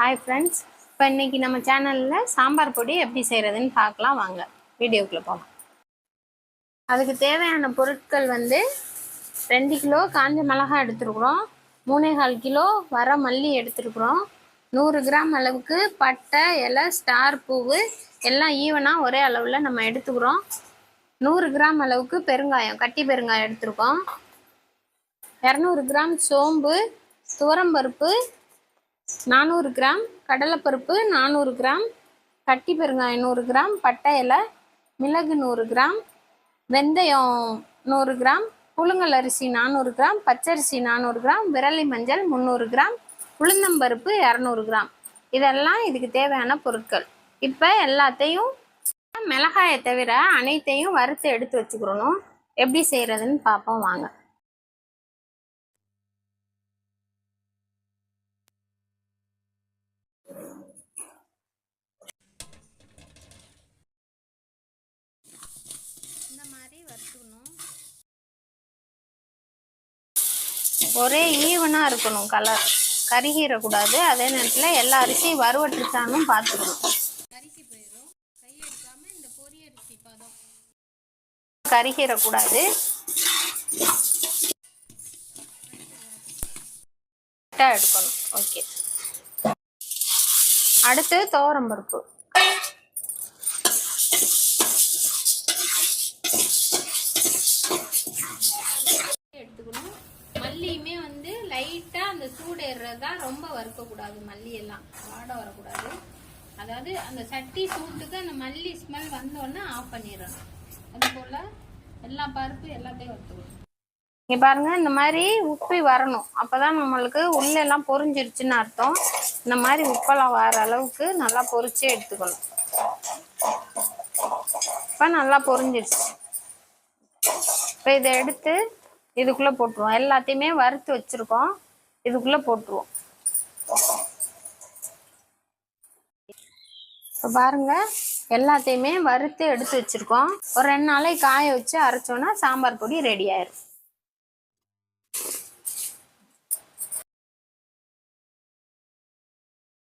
Hi friends இப்போ இன்றைக்கி நம்ம சேனலில் சாம்பார் பொடி எப்படி செய்கிறதுன்னு பார்க்கலாம். வாங்க வீடியோக்குள்ளே போகலாம் அதுக்கு தேவையான பொருட்கள் வந்து ரெண்டு கிலோ காஞ்ச மிளகாய் எடுத்துருக்குறோம். மூணே கால் கிலோ வர மல்லி எடுத்துருக்குறோம். நூறு கிராம் அளவுக்கு பட்டை இலை ஸ்டார் பூவு எல்லாம் ஈவனாக ஒரே அளவில் நம்ம எடுத்துக்கிறோம். நூறு கிராம் அளவுக்கு பெருங்காயம் கட்டி பெருங்காயம் எடுத்துருக்கோம். இரநூறு கிராம் சோம்பு துவரம்பருப்பு நானூறு கிராம் கடலைப்பருப்பு நானூறு கிராம் கட்டி பெருங்காயம் நூறு கிராம் பட்டை இலை மிளகு நூறு கிராம் வெந்தயம் நூறு கிராம் புழுங்கல் அரிசி நானூறு கிராம் பச்சரிசி நானூறு கிராம் விரலி மஞ்சள் முந்நூறு கிராம் உளுந்தம்பருப்பு இரநூறு கிராம். இதெல்லாம் இதுக்கு தேவையான பொருட்கள். இப்போ எல்லாத்தையும் மிளகாயை தவிர அனைத்தையும் வறுத்து எடுத்து வச்சுக்கிறணும். எப்படி செய்கிறதுன்னு பார்ப்போம் வாங்க இந்த மாதிரி வறுத்துக்கணும் ஒரே ஈவனாக இருக்கணும் கலர் கருகிடக்கூடாது அதே நேரத்தில் எல்லா அரிசியும் வறுவட்டுச்சானும் பார்த்துக்கணும். கருகி போயிடும் கை இந்த பொரிய அரிசி பதம் கருகிடக்கூடாது எடுக்கணும். ஓகே அடுத்து துவரம்பருப்பு எடுத்துக்கணும் மல்லியுமே வந்து லைட்டா அந்த தான் ரொம்ப வறுக்கக்கூடாது மல்லி எல்லாம் வாட வரக்கூடாது. அதாவது அந்த சட்டி சூட்டுக்கு அந்த மல்லி ஸ்மெல் வந்தோடனே ஆஃப் பண்ணிடணும். அது போல எல்லா பருப்பு எல்லாத்தையும் வறுத்துக்கணும் இங்கே பாருங்க இந்த மாதிரி உப்பி வரணும். அப்போதான் நம்மளுக்கு உள்ள எல்லாம் பொரிஞ்சிருச்சுன்னு அர்த்தம். இந்த மாதிரி உப்பெல்லாம் வர அளவுக்கு நல்லா பொறிச்சு எடுத்துக்கணும். இப்போ நல்லா பொறிஞ்சிருச்சு இப்போ இதை எடுத்து இதுக்குள்ளே போட்டுருவோம். எல்லாத்தையுமே வறுத்து வச்சுருக்கோம். இதுக்குள்ள போட்டுருவோம். இப்போ பாருங்க எல்லாத்தையுமே வறுத்து எடுத்து வச்சிருக்கோம். ஒரு ரெண்டு நாளைக்கு காய வச்சு அரைச்சோன்னா சாம்பார் பொடி ரெடி ஆயிரும்.